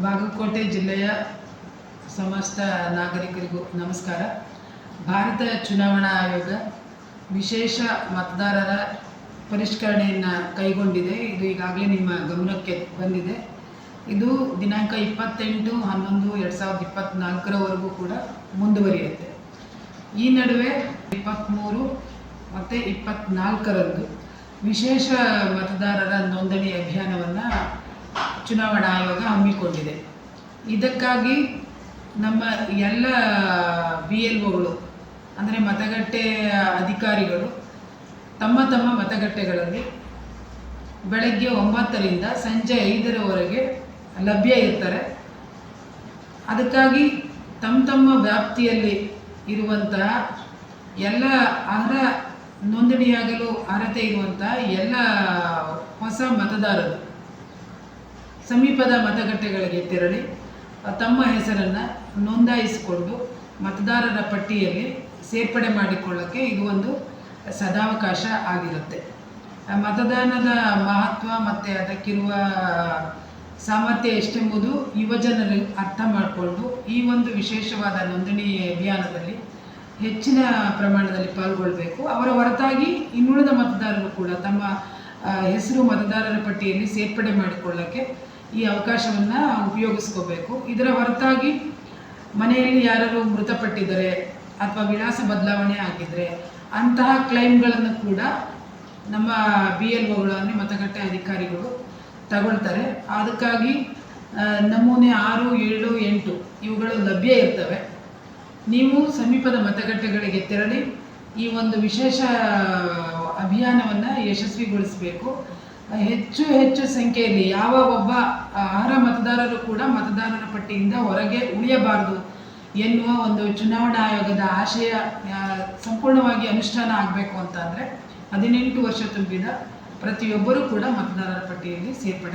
ಬಾಗಲಕೋಟೆ ಜಿಲ್ಲೆಯ ಸಮಸ್ತ ನಾಗರಿಕರಿಗೂ ನಮಸ್ಕಾರ. ಭಾರತ ಚುನಾವಣಾ ಆಯೋಗ ವಿಶೇಷ ಮತದಾರರ ಪರಿಷ್ಕರಣೆಯನ್ನು ಕೈಗೊಂಡಿದೆ. ಇದು ಈಗಾಗಲೇ ನಿಮ್ಮ ಗಮನಕ್ಕೆ ಬಂದಿದೆ. ಇದು ದಿನಾಂಕ ಇಪ್ಪತ್ತೆಂಟು, ಹನ್ನೊಂದು, ಎರಡು ಸಾವಿರದ ಇಪ್ಪತ್ತ್ನಾಲ್ಕರವರೆಗೂ ಕೂಡ ಮುಂದುವರಿಯುತ್ತೆ. ಈ ನಡುವೆ ಇಪ್ಪತ್ತ್ಮೂರು ಮತ್ತು ಇಪ್ಪತ್ತ್ನಾಲ್ಕರಂದು ವಿಶೇಷ ಮತದಾರರ ನೋಂದಣಿ ಅಭಿಯಾನವನ್ನು ಚುನಾವಣಾ ಆಯೋಗ ಹಮ್ಮಿಕೊಂಡಿದೆ. ಇದಕ್ಕಾಗಿ ನಮ್ಮ ಎಲ್ಲ ಬಿ ಎಲ್ ಒಗಳು, ಅಂದರೆ ಮತಗಟ್ಟೆ ಅಧಿಕಾರಿಗಳು, ತಮ್ಮ ತಮ್ಮ ಮತಗಟ್ಟೆಗಳಲ್ಲಿ ಬೆಳಗ್ಗೆ ಒಂಬತ್ತರಿಂದ ಸಂಜೆ ಐದರವರೆಗೆ ಲಭ್ಯ ಇರ್ತಾರೆ. ಅದಕ್ಕಾಗಿ ತಮ್ಮ ತಮ್ಮ ವ್ಯಾಪ್ತಿಯಲ್ಲಿ ಇರುವಂತಹ ಎಲ್ಲ ಅರ್ಹ ನೋಂದಣಿಯಾಗಲು ಅರ್ಹತೆ ಇರುವಂತಹ ಎಲ್ಲ ಹೊಸ ಮತದಾರರು ಸಮೀಪದ ಮತಗಟ್ಟೆಗಳಿಗೆ ತೆರಳಿ ತಮ್ಮ ಹೆಸರನ್ನು ನೋಂದಾಯಿಸಿಕೊಂಡು ಮತದಾರರ ಪಟ್ಟಿಯಲ್ಲಿ ಸೇರ್ಪಡೆ ಮಾಡಿಕೊಳ್ಳೋಕ್ಕೆ ಇದು ಒಂದು ಸದಾವಕಾಶ ಆಗಿರುತ್ತೆ. ಮತದಾನದ ಮಹತ್ವ ಮತ್ತು ಅದಕ್ಕಿರುವ ಸಾಮರ್ಥ್ಯ ಎಷ್ಟೆಂಬುದು ಯುವಜನರು ಅರ್ಥ ಮಾಡಿಕೊಂಡು ಈ ಒಂದು ವಿಶೇಷವಾದ ನೋಂದಣಿ ಅಭಿಯಾನದಲ್ಲಿ ಹೆಚ್ಚಿನ ಪ್ರಮಾಣದಲ್ಲಿ ಪಾಲ್ಗೊಳ್ಬೇಕು. ಅವರ ಹೊರತಾಗಿ ಇನ್ನುಳಿದ ಮತದಾರರು ಕೂಡ ತಮ್ಮ ಹೆಸರು ಮತದಾರರ ಪಟ್ಟಿಯಲ್ಲಿ ಸೇರ್ಪಡೆ ಮಾಡಿಕೊಳ್ಳೋಕ್ಕೆ ಈ ಅವಕಾಶವನ್ನು ಉಪಯೋಗಿಸ್ಕೋಬೇಕು. ಇದರ ಹೊರತಾಗಿ ಮನೆಯಲ್ಲಿ ಯಾರು ಮೃತಪಟ್ಟಿದ್ದಾರೆ ಅಥವಾ ವಿಳಾಸ ಬದಲಾವಣೆ ಆಗಿದ್ದರೆ ಅಂತಹ ಕ್ಲೈಮ್ಗಳನ್ನು ಕೂಡ ನಮ್ಮ ಬಿ ಎಲ್ ಒಗಳು ಅಂದರೆ ಮತಗಟ್ಟೆ ಅಧಿಕಾರಿಗಳು ತಗೊಳ್ತಾರೆ. ಅದಕ್ಕಾಗಿ ನಮೂನೆ ಆರು, ಏಳು, ಎಂಟು ಇವುಗಳು ಲಭ್ಯ ಇರ್ತವೆ. ನೀವು ಸಮೀಪದ ಮತಗಟ್ಟೆಗಳಿಗೆ ತೆರಳಿ ಈ ಒಂದು ವಿಶೇಷ ಅಭಿಯಾನವನ್ನು ಯಶಸ್ವಿಗೊಳಿಸಬೇಕು. ಹೆಚ್ಚು ಹೆಚ್ಚು ಸಂಖ್ಯೆಯಲ್ಲಿ ಯಾವ ಒಬ್ಬ ಅರ್ಹ ಮತದಾರರು ಕೂಡ ಮತದಾರರ ಪಟ್ಟಿಯಿಂದ ಹೊರಗೆ ಉಳಿಯಬಾರದು ಎನ್ನುವ ಒಂದು ಚುನಾವಣಾ ಆಯೋಗದ ಆಶಯ ಸಂಪೂರ್ಣವಾಗಿ ಅನುಷ್ಠಾನ ಆಗಬೇಕು ಅಂತ ಅಂದರೆ ಹದಿನೆಂಟು ವರ್ಷ ತುಂಬಿದ ಪ್ರತಿಯೊಬ್ಬರೂ ಕೂಡ ಮತದಾರರ ಪಟ್ಟಿಯಲ್ಲಿ ಸೇರ್ಪಡೆ